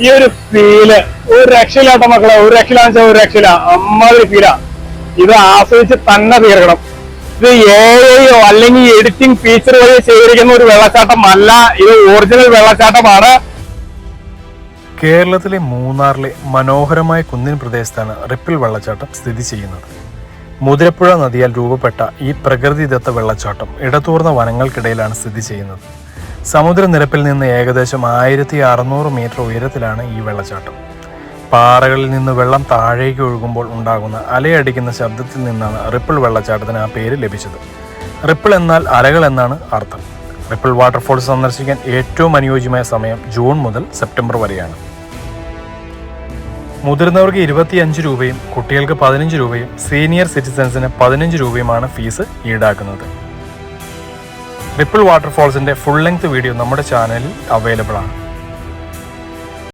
ഈ ഒരു ഫീൽ ഒരു രക്ഷയില്ലാത്ത മക്കളെ ഒരു രക്ഷയിലാന്ന് വെച്ചാൽ ഒരു രക്ഷയില്ല. അമ്മാതിരി ഫീലാ ഇത് ആസ്വദിച്ച് തന്നെ തീർക്കണം. ഇത് ഏഴയോ അല്ലെങ്കിൽ എഡിറ്റിംഗ് ഫീച്ചർ വഴി ചെയ്തിരിക്കുന്ന ഒരു വെള്ളച്ചാട്ടം അല്ല ഇത് ഒറിജിനൽ വെള്ളച്ചാട്ടമാണ്. കേരളത്തിലെ മൂന്നാറിലെ മനോഹരമായ കുന്നിൻ പ്രദേശത്താണ് റിപ്പിൾ വെള്ളച്ചാട്ടം സ്ഥിതി ചെയ്യുന്നത്. മുതിരപ്പുഴ നദിയാൽ രൂപപ്പെട്ട ഈ പ്രകൃതിദത്ത വെള്ളച്ചാട്ടം ഇടതൂർന്ന വനങ്ങൾക്കിടയിലാണ് സ്ഥിതി ചെയ്യുന്നത്. സമുദ്രനിരപ്പിൽ നിന്ന് ഏകദേശം ആയിരത്തി അറുന്നൂറ് മീറ്റർ ഉയരത്തിലാണ് ഈ വെള്ളച്ചാട്ടം. പാറകളിൽ നിന്ന് വെള്ളം താഴേക്ക് ഒഴുകുമ്പോൾ ഉണ്ടാകുന്ന അലയടിക്കുന്ന ശബ്ദത്തിൽ നിന്നാണ് റിപ്പിൾ വെള്ളച്ചാട്ടത്തിന് ആ പേര് ലഭിച്ചത്. റിപ്പിൾ എന്നാൽ അലകൾ എന്നാണ് അർത്ഥം. റിപ്പിൾ വാട്ടർഫോൾ സന്ദർശിക്കാൻ ഏറ്റവും അനുയോജ്യമായ സമയം ജൂൺ മുതൽ സെപ്റ്റംബർ വരെയാണ്. മുതിർന്നവർക്ക് ഇരുപത്തിയഞ്ച് രൂപയും കുട്ടികൾക്ക് പതിനഞ്ച് രൂപയും സീനിയർ സിറ്റിസൺസിന് പതിനഞ്ച് രൂപയുമാണ് ഫീസ് ഈടാക്കുന്നത്. റിപ്പിൾ വാട്ടർഫോൾസിന്റെ ഫുൾ ലെങ്ത് വീഡിയോ നമ്മുടെ ചാനലിൽ അവൈലബിൾ ആണ്.